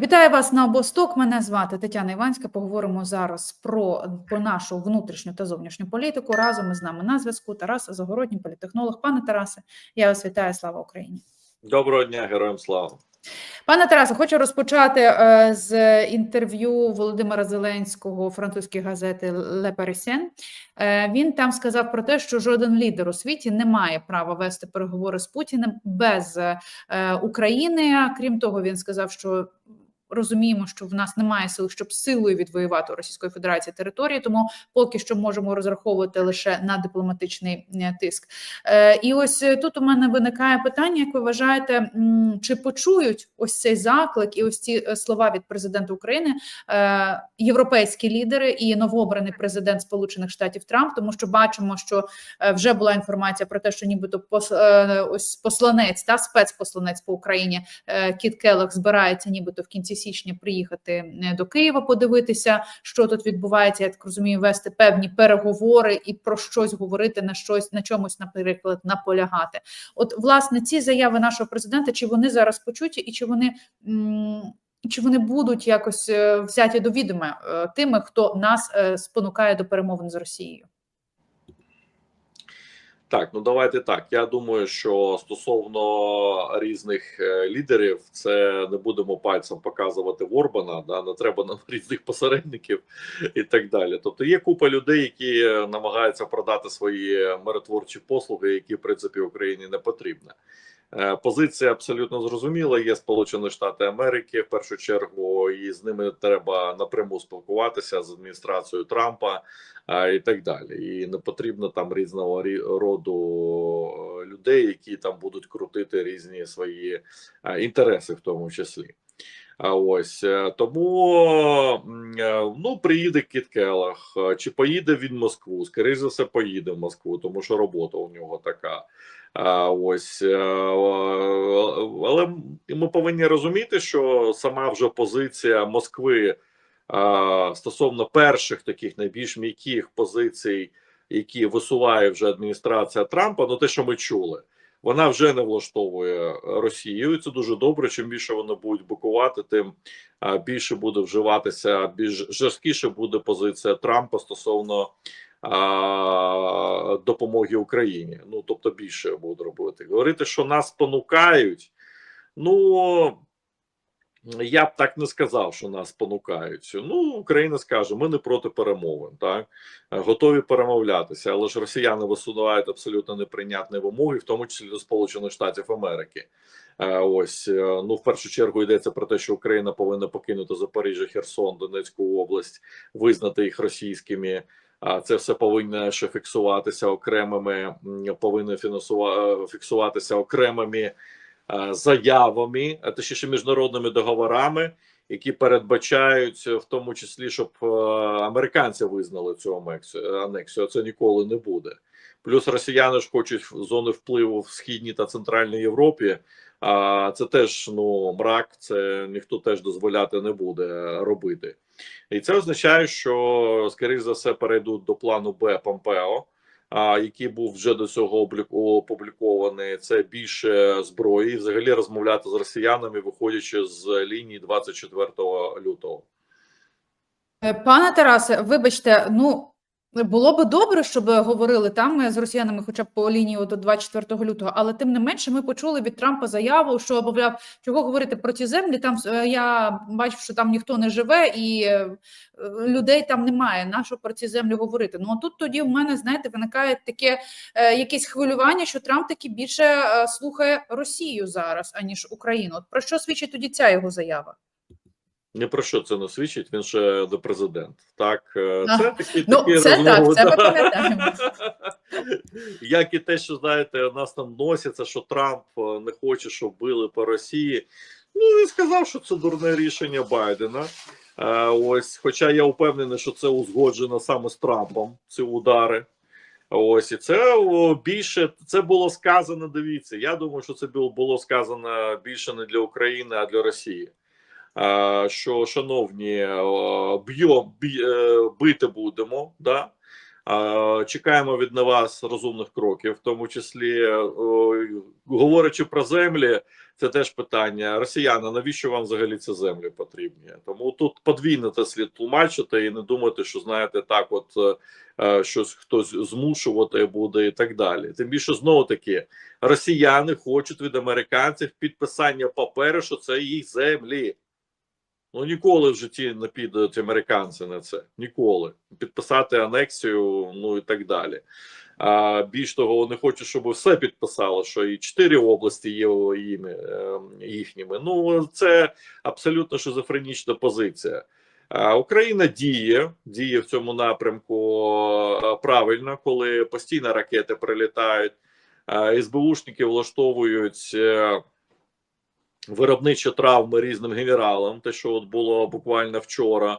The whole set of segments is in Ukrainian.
Вітаю вас на обосток. Мене звати Тетяна Іванська. Поговоримо зараз про, про нашу внутрішню та зовнішню політику. Разом із нами на зв'язку Тарас Загородній, політехнолог. Пане Тарасе, я вас вітаю. Слава Україні. Доброго дня, героям слава. Пане Тарасе, хочу розпочати е, з інтерв'ю Володимира Зеленського французької газети Le Parisien. Е, він там сказав про те, що жоден лідер у світі не має права вести переговори з Путіним без е, України. Крім того, він сказав, що розуміємо, що в нас немає сил, щоб силою відвоювати у Російської Федерації території, тому поки що можемо розраховувати лише на дипломатичний е, тиск. Е, І ось е, тут у мене виникає питання: як ви вважаєте, чи почують ось цей заклик і ось ці слова від президента України європейські лідери і новообраний президент Сполучених Штатів Трамп, тому що бачимо, що вже була інформація про те, що нібито ось посланець та спецпосланець по Україні Кіт Келлог збирається, нібито в кінці січня приїхати е, до Києва, подивитися, що тут відбувається. Я так розумію, вести певні переговори і про щось говорити на щось на чомусь, наприклад, наполягати. От власне ці заяви нашого президента, чи вони зараз почуті, і чи вони. чи вони будуть якось е, взяті до відома е, тими, хто нас спонукає до перемовин з Росією? Так, ну давайте так. Я думаю, що стосовно різних е, лідерів, це не будемо пальцем показувати в Орбана, да не треба нам різних посередників і так далі. Тобто є купа людей, які намагаються продати свої миротворчі послуги, які в принципі Україні не потрібні. Е, Позиція абсолютно зрозуміла. Є Сполучені Штати Америки в першу чергу, і з ними треба напряму спілкуватися з адміністрацією Трампа і так далі. І не потрібно там різного рі- роду е, людей, які там будуть крутити різні свої е, інтереси, в тому числі. А ось е, тому е, ну приїде Кіт Келлах, е, чи поїде він в Москву? Скоріше за все, поїде в Москву, тому що робота у нього така. А, ось е, але ми повинні розуміти, що сама вже позиція Москви стосовно перших таких найбільш м'яких позицій, які висуває вже адміністрація Трампа, ну те, що ми чули, вона вже не влаштовує Росію. І це дуже добре. Чим більше вони будуть букувати, тим більше буде вживатися, більш жорсткіше буде позиція Трампа стосовно допомоги Україні. Ну тобто більше будуть робити. Говорити, що нас понукають. Ну я б так не сказав, що нас спонукають. Ну, Україна скаже, ми не проти перемовин, так Е, готові перемовлятися, але ж росіяни висувають абсолютно неприйнятні вимоги, в тому числі до Сполучених Штатів Америки. Е, Ось е, ну в першу чергу йдеться про те, що Україна повинна покинути Запоріжжя, Херсон, Донецьку область, визнати їх російськими. А це все повинно ще фіксуватися окремими, повинно фінансува- фіксуватися окремими заявами, а точніше міжнародними договорами, які передбачають в тому числі, щоб е, американці визнали цю анексію. а Це ніколи не буде. Плюс росіяни ж хочуть зони впливу в східній та центральній Європі. А це теж ну мрак, це ніхто теж дозволяти не буде робити. І це означає, що скоріш за все перейдуть до плану Б Помпео, який був вже до цього обліку- опублікований. Це більше зброї, взагалі розмовляти з росіянами, виходячи з лінії 24 лютого. Е, Пане Тарасе, вибачте, ну було би добре, щоб говорили там е, з росіянами, хоча б по лінії до 24 лютого, але тим не менше, ми почули від Трампа заяву, що мовляв, чого говорити про ті землі. Там е, я бачу, що там ніхто не живе, і е, людей там немає. На що про ці землі говорити? Ну а тут тоді в мене знаєте виникає таке якесь хвилювання, що Трамп таки більше слухає Росію зараз аніж Україну. От про що свідчить тоді ця його заява? Ні про що це не свідчить. Він ще до президент. Так, е, А, це такі ну, такі це так, це ми пам'ятаємо. Як і те, що знаєте, у нас там носяться, що Трамп е, не хоче, щоб били по Росії. Ну він сказав, що це дурне рішення Байдена. Е, ось, хоча я впевнений, що це узгоджено саме з Трампом. Ці удари. Ось і це о, більше це було сказано. Дивіться. Я думаю, що це було сказано більше не для України, а для Росії. Е, що, шановні, б'ємо бити будемо, да. Е, Чекаємо від на вас розумних кроків, в тому числі е, говорячи про землі, це теж питання. Росіяни, навіщо вам взагалі ці землі потрібні? Тому тут подвійно те слід тлумачити і не думати, що знаєте, так, от е, е, щось хтось змушувати буде і так далі. Тим більше знову таки росіяни хочуть від американців підписання паперу, що це їх землі. Ну ніколи в житті не підуть американці на це. Ніколи підписати анексію, ну і так далі. А більш того, вони хочуть, щоб все підписало, що і чотири області є їми, е, їхніми. Ну це абсолютно шизофренічна позиція. Україна діє, діє в цьому напрямку е, правильно, коли постійно ракети прилітають, е, СБУшники влаштовують. Виробничі травми різним генералам, те, що от було буквально вчора,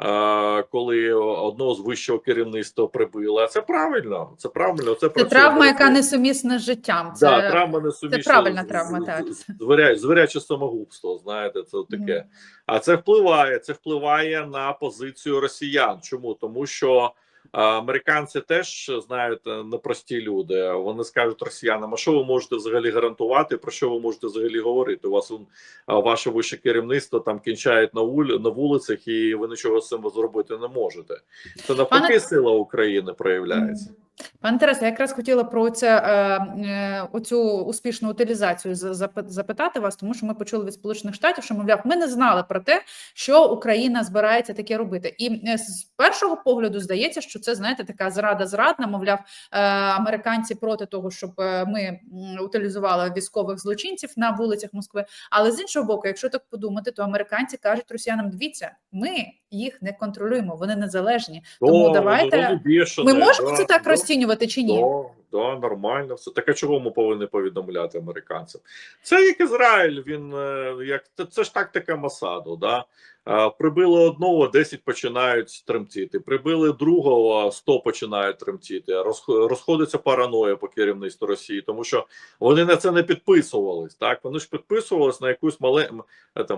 е, коли одного з вищого керівництва прибили. А це правильно. Це правильно. Це, Це травма, яка несумісна з життям. Це Да, травма несумісна це правильна травма, з- так. звіряче самогубство, знаєте, це таке. Мгм. А це впливає. Це впливає на позицію росіян. Чому? Тому що американці теж знаєте непрості люди. Вони скажуть росіянам: а що ви можете взагалі гарантувати? Про що ви можете взагалі говорити? У вас он, ваше вище керівництво там кінчають на вуль на вулицях, і ви нічого з цим зробити не можете. Це навпаки Пане- сила України проявляється. Пане Тарасе, я якраз хотіла про це е, е, оцю успішну утилізацію за- запитати вас, тому що ми почули від Сполучених Штатів, що мовляв, ми не знали про те, що Україна збирається таке робити. І е, з першого погляду здається, що це знаєте така зрада зрадна. Мовляв, американці проти того, щоб ми утилізували військових злочинців на вулицях Москви. Але з іншого боку, якщо так подумати, то американці кажуть росіянам: дивіться, ми їх не контролюємо, вони незалежні. Тому О, давайте- вони бешені, Ми можемо да, це так да. розцінювати чи ні? Да, да, нормально все. Так а чого ми повинні повідомляти американцям? Це як Ізраїль, він е, як це, це ж тактика Масаду. Да? Прибили одного, 10 починають тремтіти. Прибили другого, 100 починають тремтіти. Розх- Розходиться параноя по керівництву Росії, тому що вони на це не підписувались. Так вони ж підписувались на якусь мале,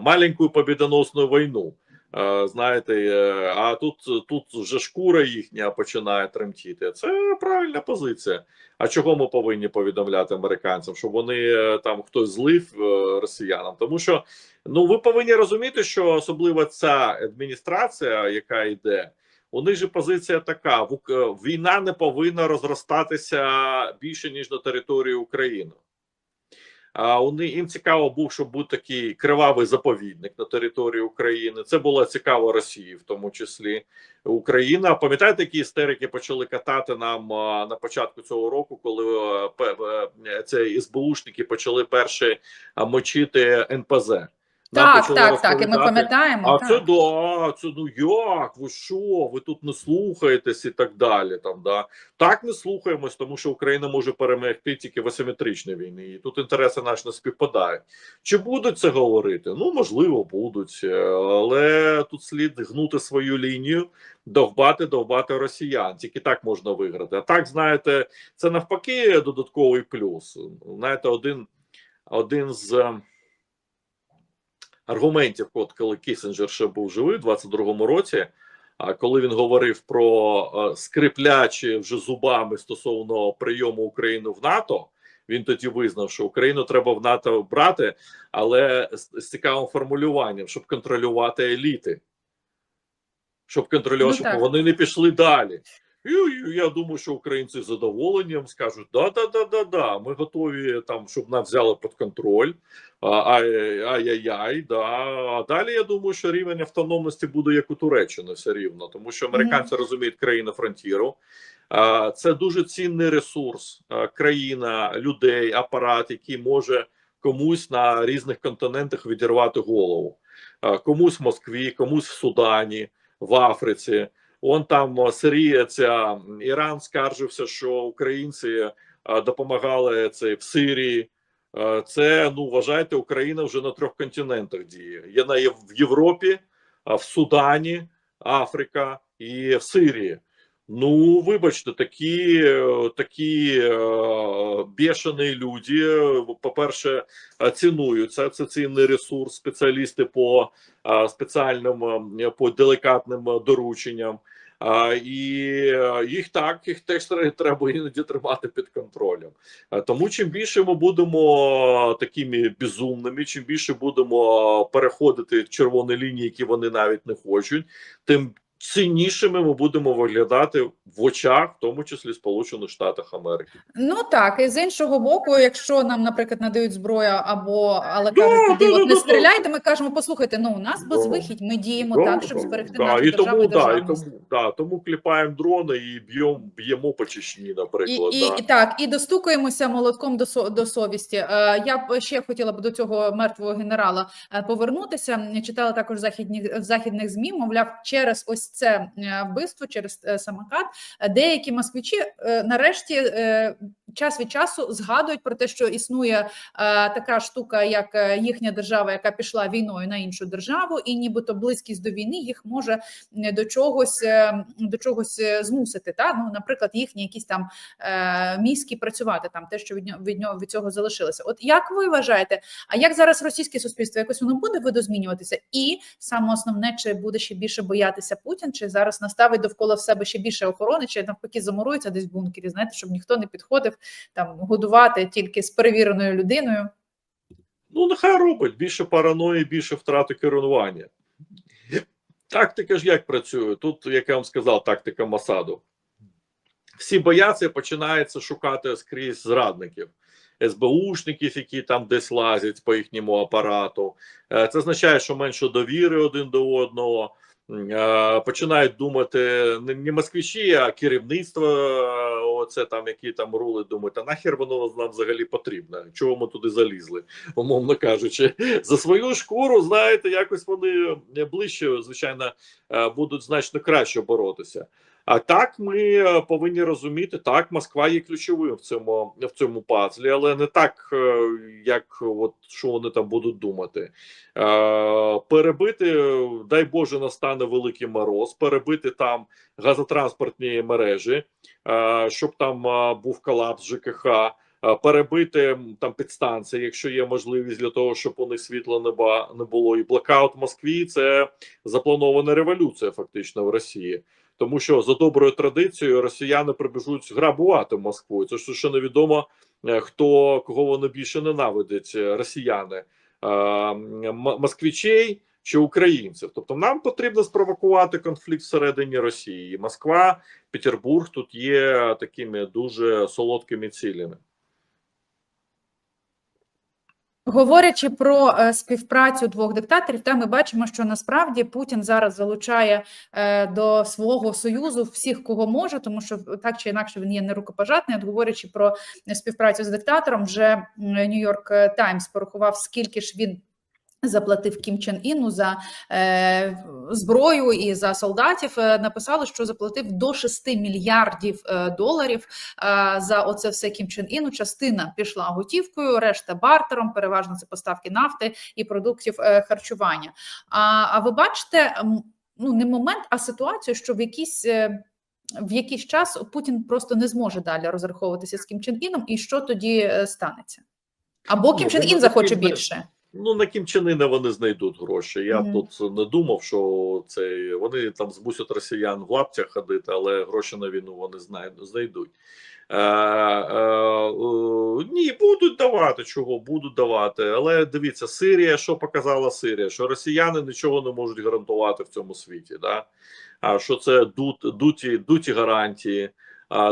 маленьку побідоносну війну. Е, Знаєте, е, а тут тут вже шкура їхня починає тремтіти. Це правильна позиція. А чого ми повинні повідомляти американцям? Щоб вони е, там хтось злив росіянам? Тому що ну ви повинні розуміти, що особливо ця адміністрація, яка йде, у них же позиція така: війна не повинна розростатися більше ніж на території України. А вони їм цікаво був, щоб був такий кривавий заповідник на території України. Це було цікаво Росії, в тому числі Україна. Пам'ятаєте, які істерики почали катати нам на початку цього року, коли пе- е, це СБУшники почали перші мочити НПЗ. Так, так, так. І ми пам'ятаємо. а це да, це ну як? Ви що? Ви тут не слухаєтесь і так далі. Там да так не слухаємось, тому що Україна може перемогти тільки в асиметричній війні. І тут інтереси наші не співпадають. Чи будуть це говорити? Ну можливо, будуть, е, але тут слід гнути свою лінію, довбати, довбати росіян. Тільки так можна виграти. А так, знаєте, це навпаки додатковий плюс. Знаєте, один, один з. Аргументів, от коли Кісінджер ще був живий у 22-му році. А коли він говорив про е, скриплячі вже зубами стосовно прийому України в НАТО, він тоді визнав, що Україну треба в НАТО брати, але з, з цікавим формулюванням, щоб контролювати еліти, щоб контролювати, Ну, щоб вони не пішли далі. І, я думаю, що українці з задоволенням скажуть: да, да, да, да, да, ми готові там, щоб нас взяли під контроль. Ай- Ай-яй-яй, да. А далі я думаю, що рівень автономності буде як у Туреччини все рівно, тому що американці розуміють країну фронтіру. Це дуже цінний ресурс, країна, людей, апарат, який може комусь на різних континентах відірвати голову. Комусь в Москві, комусь в Судані, в Африці. Он там Сирія, ця Іран скаржився, що українці допомагали це в Сирії. Е, Це ну вважайте, Україна вже на трьох континентах діє. Є на в Європі, в Судані, Африка і в Сирії. Ну, вибачте, такі, такі е, бешені люди, по-перше, е, цінуються. Це цінний ресурс, спеціалісти по е, спеціальним по делікатним дорученням. І їх так, їх теж треба іноді тримати під контролем. Тому чим більше ми будемо такими безумними, чим більше будемо переходити червоні лінії, які вони навіть не хочуть, тим ціннішими ми будемо виглядати в очах, в тому числі Сполучених Штатів Америки. Ну так, і з іншого боку, якщо нам, наприклад, надають зброю або але Да, кажуть, да, от да, не да. стріляйте, ми кажемо, послухайте, ну у нас Да. безвихідь, ми діємо Да, так, щоб да, зберегти да, нашу і державу тому, і да, і тому, да, тому кліпаємо дрони і б'ємо б'ємо по Чечні, наприклад. і, да. і так, і достукаємося молотком до со- до совісті. Е, Я б ще хотіла б до цього мертвого генерала е, повернутися. Я Читала також західні в західних змі. Мовляв, через ось це е, вбивство, через е, самокат, е, деякі москвичі нарешті час від часу згадують про те, що існує е, така штука, як е, їхня держава, яка пішла війною на іншу державу, і нібито близькість до війни їх може до чогось е, до чогось змусити. Та ну, наприклад, їхні якісь там мізки працювати там, те, що від нього від нього від цього залишилося. От як ви вважаєте, а як зараз російське суспільство якось воно буде видозмінюватися? І саме основне, чи буде ще більше боятися Путін, чи зараз наставить довкола в себе ще більше охорони, чи навпаки замурується десь в бункері, знаєте, щоб ніхто не підходив там годувати тільки з перевіреною людиною. Ну, нехай робить більше параної, більше втрати керування. Тактика ж як працює? Тут, як я вам сказав, тактика Масаду. Всі бояться, і починається шукати скрізь зрадників, СБУшників, які там десь лазять по їхньому апарату. Е, Це означає, що менше довіри один до одного. Починають думати не москвичі, а керівництво, оце там, які там рули, думають, а нахер воно нам взагалі потрібно? Чого ми туди залізли? умовно кажучи, за свою шкуру, знаєте, якось вони ближче, звичайно, будуть значно краще боротися. А так ми е, повинні розуміти, так, Москва є ключовим в цьому в цьому пазлі, але не так, е, як от що вони там будуть думати. Е, Перебити, дай Боже, настане великий мороз, перебити там газотранспортні мережі, щоб там був колапс ЖКХ. Перебити там підстанції, якщо є можливість для того, щоб у них світла не, ба, не було. І блокаут в Москві це запланована революція, фактично в Росії. Тому що за доброю традицією росіяни прибіжуть грабувати Москву. Це ж ще невідомо, е, хто кого вони більше ненавидять, е, росіяни, е, москвичей чи українців. Тобто, нам потрібно спровокувати конфлікт всередині Росії. Москва, Петербург тут є такими дуже солодкими цілями. Говорячи про е, співпрацю двох диктаторів, та ми бачимо, що насправді Путін зараз залучає е, до свого союзу всіх, кого може, тому що так чи інакше він є нерукопожатний. От говорячи про співпрацю з диктатором, вже Нью-Йорк Таймс порахував, скільки ж він. Заплатив Кім Чен Іну за е, зброю і за солдатів. Е, написали, що заплатив до 6 мільярдів е, доларів е, за оце все Кім Чен Іну. Частина пішла готівкою, решта бартером. Переважно це поставки нафти і продуктів е, харчування. А, а ви бачите, ну не момент, а ситуацію, що в якийсь. е, в якийсь час Путін просто не зможе далі розраховуватися з Кім Чен Іном, і що тоді станеться? Або Кім Чен Ін захоче більше. Ну, на Кім Чен вони знайдуть гроші. Я Мгм. тут не думав, що це вони там змусять росіян в лаптях ходити, але гроші на війну вони знайдуть. Е, е, е, ні, будуть давати чого, будуть давати. Але дивіться, Сирія, що показала Сирія? Що росіяни нічого не можуть гарантувати в цьому світі. Да? А що це дут, дуті, дуті гарантії,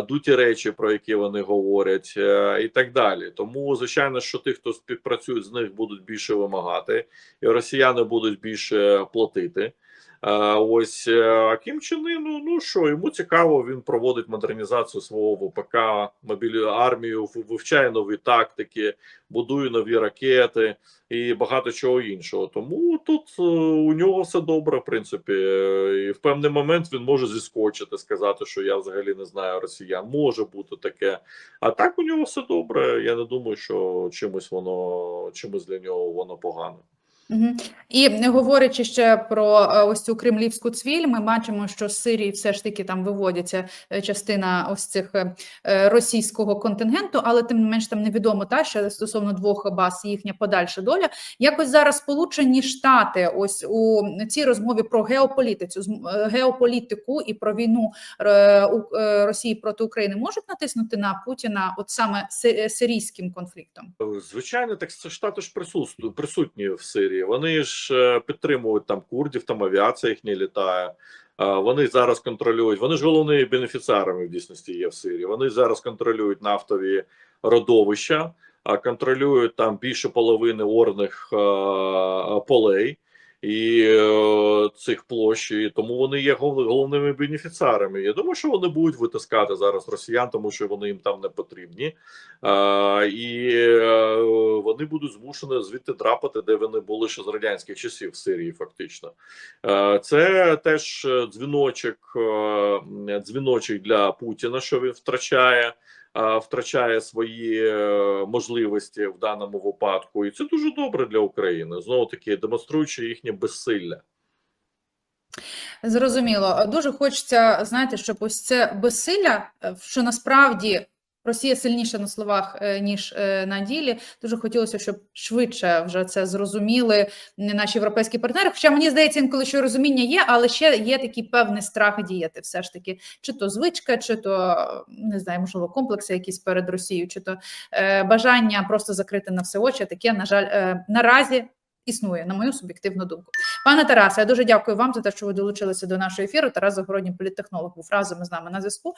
дуті речі, про які вони говорять, е, і так далі. Тому, звичайно, що тих, хто співпрацює з них, будуть більше вимагати, і росіяни будуть більше платити. Е, Ось е, а Кім Чен ну що йому цікаво, він проводить модернізацію свого ВПК, мобілі армію, вивчає нові тактики, будує нові ракети і багато чого іншого. Тому тут е, у нього все добре, в принципі. Е, І в певний момент він може зіскочити, сказати, що я взагалі не знаю росіян. Може бути таке. А так у нього все добре. Я не думаю, що чимось воно чимось для нього воно погано. Мгм. І говорячи ще про е, ось цю кремлівську цвіль, ми бачимо, що з Сирії все ж таки там виводяться е, частина ось цих е, російського контингенту, але тим не менш там невідомо та ще стосовно двох баз їхня подальша доля. Якось зараз Сполучені Штати, ось у цій розмові про геополітицю, геополітику і про війну Росії проти України можуть натиснути на Путіна, от саме сирійським конфліктом. Звичайно, так це штати ж присутні в Сирії. Вони ж е, підтримують там курдів, там авіація їхня літає. Е, Вони зараз контролюють. Вони ж головними бенефіціарами в дійсності є в Сирії. Вони зараз контролюють нафтові родовища, контролюють там більше половини орних е, полей і е, цих площ. І тому вони є гол- головними бенефіціарами. Я думаю, що вони будуть витискати зараз росіян, тому що вони їм там не потрібні. А, і е, вони будуть змушені звідти драпати, де вони були ще з радянських часів в Сирії, фактично. Е, це теж е, дзвіночок, е, дзвіночок для Путіна, що він втрачає. Втрачає свої е, можливості в даному випадку, і це дуже добре для України. Знову таки демонструючи їхнє безсилля. Зрозуміло. Дуже хочеться, знаєте, щоб ось це безсилля, е, що насправді Росія сильніша на словах, е, ніж е, на ділі. Дуже хотілося, щоб швидше вже це зрозуміли наші європейські партнери. Хоча мені здається, інколи що розуміння є, але ще є такий певний страх діяти. Все ж таки, чи то звичка, чи то не знаю, можливо, комплекси якісь перед Росією, чи то е, бажання просто закрити на все очі. Таке, на жаль, е, наразі. Існує на мою суб'єктивну думку. Пане Тарасе, я дуже дякую вам за те, що ви долучилися до нашого ефіру. Тарас Загородній політтехнолог був разом з нами на зв'язку.